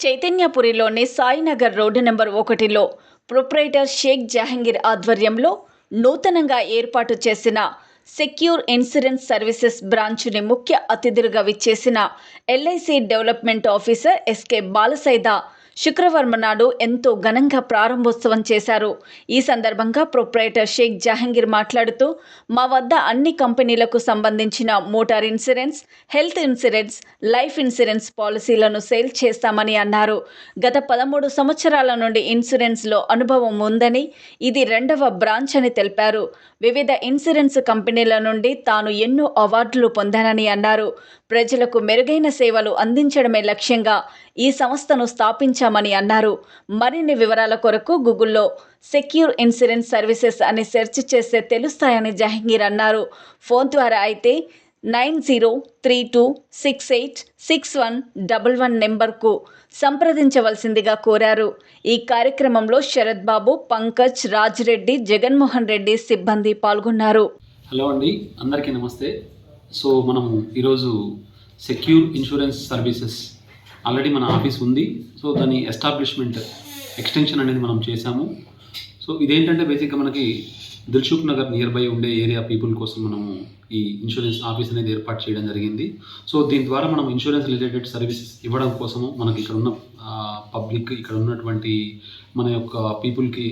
చైతన్యపురిలోని Sainagar road number ఒకటిలో proprietor Shaik Jahangir ఆధ్వర్యంలో నూతనంగా ఏర్పాటు చేసిన సెక్యూర్ ఇన్సూరెన్స్ సర్వీసెస్ బ్రాంచ్ని ముఖ్య అతిథులుగా విచ్చేసిన LIC development officer SK Balasaida శుక్రవారం నాడు ఎంతో ఘనంగా ప్రారంభోత్సవం చేశారు. ఈ సందర్భంగా ప్రొప్రైటర్ షేక్ జహాంగీర్ మాట్లాడుతూ మా వద్ద అన్ని కంపెనీలకు సంబంధించిన motor insurance health insurance life insurance పాలసీలను సేల్ చేస్తామని అన్నారు. గత పదమూడు సంవత్సరాల నుండి ఇన్సూరెన్స్లో అనుభవం ఉందని ఇది రెండవ బ్రాంచ్ అని తెలిపారు. వివిధ ఇన్సూరెన్స్ కంపెనీల నుండి తాను ఎన్నో అవార్డులు పొందానని అన్నారు. ప్రజలకు మెరుగైన సేవలు అందించడమే లక్ష్యంగా ఈ సంస్థను స్థాపించామని అన్నారు. మరిన్ని వివరాల కొరకు గూగుల్లో సెక్యూర్ ఇన్సూరెన్స్ సర్వీసెస్ అని సెర్చ్ చేస్తే తెలుస్తాయని జహంగీర్ అన్నారు. ఫోన్ ద్వారా అయితే nine zero three two six eight six one double one నెంబర్కు సంప్రదించవలసిందిగా కోరారు. ఈ కార్యక్రమంలో శరత్ బాబు పంకజ్ రాజిరెడ్డి జగన్మోహన్ రెడ్డి సిబ్బంది పాల్గొన్నారు. హలో అండి అందరికీ నమస్తే. సో మనము ఈరోజు సెక్యూర్ ఇన్సూరెన్స్ సర్వీసెస్ ఆల్రెడీ మన ఆఫీస్ ఉంది. సో దాని ఎస్టాబ్లిష్మెంట్ ఎక్స్టెన్షన్ అనేది మనం చేశాము. సో ఇదేంటంటే బేసిక్గా మనకి దిల్షుక్ నగర్ నియర్ బై ఉండే ఏరియా పీపుల్ కోసం మనము ఈ ఇన్సూరెన్స్ ఆఫీస్ అనేది ఏర్పాటు చేయడం జరిగింది. సో దీని ద్వారా మనం ఇన్సూరెన్స్ రిలేటెడ్ సర్వీసెస్ ఇవ్వడం కోసము మనకి ఇక్కడ ఉన్న పబ్లిక్ ఇక్కడ ఉన్నటువంటి మన యొక్క పీపుల్కి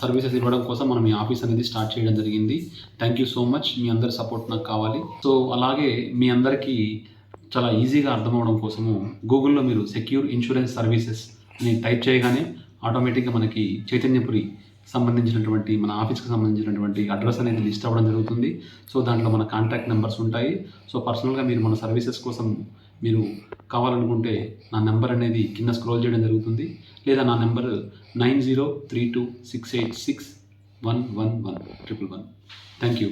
సర్వీసెస్ ఇవ్వడం కోసం మనం ఈ ఆఫీస్ అనేది స్టార్ట్ చేయడం జరిగింది. Thank you so much. మీ అందరి సపోర్ట్ నాకు కావాలి. సో అలాగే మీ అందరికీ చాలా ఈజీగా అర్థమవడం కోసము గూగుల్లో మీరు సెక్యూర్ ఇన్సూరెన్స్ సర్వీసెస్ అని టైప్ చేయగానే ఆటోమేటిక్గా మనకి చైతన్యపురి సంబంధించినటువంటి మన ఆఫీస్కి సంబంధించినటువంటి అడ్రస్ అనేది లిస్ట్ అవ్వడం జరుగుతుంది. సో దాంట్లో మన కాంటాక్ట్ నెంబర్స్ ఉంటాయి. సో పర్సనల్గా మీరు మన సర్వీసెస్ కోసం మీరు కావాలనుకుంటే నా నెంబర్ అనేది కింద స్క్రోల్ చేయడం జరుగుతుంది. లేదా నా number nine zero three two six eight six one one one triple one. Thank you.